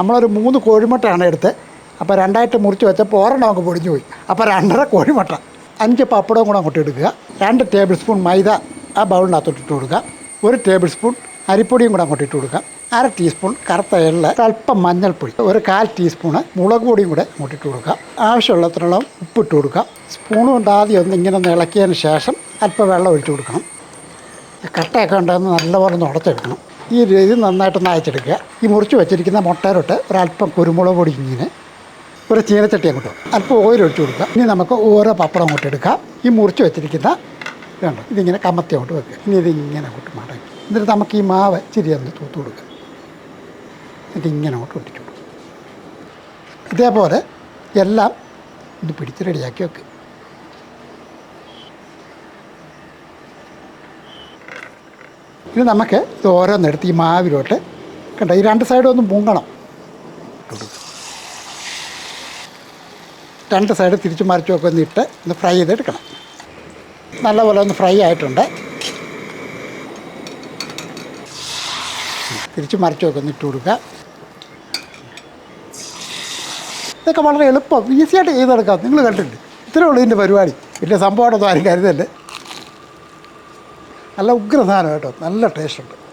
നമ്മളൊരു മൂന്ന് കോഴിമുട്ടയാണ് എടുത്ത് അപ്പോൾ രണ്ടായിട്ട് മുറിച്ച് വെച്ചപ്പോൾ ഒരെണ്ണം അങ്ങ് പൊടിഞ്ഞു പോയി. അപ്പോൾ രണ്ടര കോഴിമുട്ട. അഞ്ച് പപ്പടവും കൂടെ അങ്ങോട്ട് എടുക്കുക. രണ്ട് ടേബിൾ സ്പൂൺ മൈദ ആ ബൗളിനകത്തോട്ട് ഇട്ട് കൊടുക്കുക. ഒരു ടേബിൾ സ്പൂൺ അരിപ്പൊടിയും കൂടെ അങ്ങോട്ട് ഇട്ട് കൊടുക്കുക. അര ടീസ്പൂൺ കറുത്ത എള്ള് അല്പം മഞ്ഞൾപ്പൊടി. ഒരു കാൽ ടീസ്പൂണ് മുളക് പൊടിയും കൂടെ അങ്ങോട്ട് ഇട്ട് കൊടുക്കുക. ആവശ്യമുള്ളത്രയോളം ഉപ്പിട്ട് കൊടുക്കുക. സ്പൂൺ കൊണ്ട് ആദ്യം ഒന്ന് ഇങ്ങനെ ഒന്ന് ഇളക്കിയതിന് ശേഷം അല്പം വെള്ളം ഒഴിച്ച് കൊടുക്കണം. കട്ടയൊക്കെ ഉണ്ടെന്ന് നല്ലപോലെ ഒന്ന് ഉടച്ചെടുക്കണം. ഈ രീതി നന്നായിട്ട് അയച്ചെടുക്കുക ഈ മുറിച്ച് വെച്ചിരിക്കുന്ന മുട്ടയിലോട്ട് ഒരല്പം കുരുമുളക് പൊടി ഇങ്ങനെ ഒരു ചീനച്ചട്ടി അങ്ങോട്ട് അല്പം ഓയിൽ ഒഴിച്ച് കൊടുക്കുക. ഇനി നമുക്ക് ഓരോ പപ്പടം അങ്ങോട്ട് എടുക്കാം. ഈ മുറിച്ച് വെച്ചിരിക്കുന്ന ഇതുണ്ട് ഇതിങ്ങനെ കമ്മത്തി അങ്ങോട്ട് വെക്കുക. ഇനി ഇതിങ്ങനെ അങ്ങോട്ട് മടക്കി. എന്നിട്ട് നമുക്ക് ഈ മാവ് ഇച്ചിരി ഒന്ന് തൂത്ത് കൊടുക്കുക. ഇങ്ങനെ അങ്ങോട്ട് ഒട്ടിച്ചു കൊടുക്കുക. ഇതേപോലെ എല്ലാം ഇത് പിടിച്ച് റെഡിയാക്കി വെക്കുക. ഇനി നമുക്ക് ഇത് ഓരോന്നെടുത്ത് ഈ മാവിലോട്ട് കണ്ട ഈ രണ്ട് സൈഡും ഒന്ന് മുങ്ങണം. രണ്ട് സൈഡ് തിരിച്ചു മറിച്ചുമൊക്കെ ഒന്ന് ഇട്ട് ഒന്ന് ഫ്രൈ ചെയ്തെടുക്കണം നല്ലപോലെ ഒന്ന് ഫ്രൈ ആയിട്ടുണ്ട്. തിരിച്ചു മറിച്ചുമൊക്കെ ഒന്ന് ഇട്ട് കൊടുക്കുക. ഇതൊക്കെ വളരെ എളുപ്പം ഈസിയായിട്ട് ചെയ്തെടുക്കാം. നിങ്ങൾ കണ്ടിട്ടുണ്ട്. ഇത്രേ ഉള്ളൂ ഇതിന്റെ പരിപാടി. വലിയ സംഭവമായിട്ടൊന്നും ആരും കരുതല്ലേ നല്ല ഉഗ്രധാനം കേട്ടോ. നല്ല ടേസ്റ്റ് ഉണ്ട്.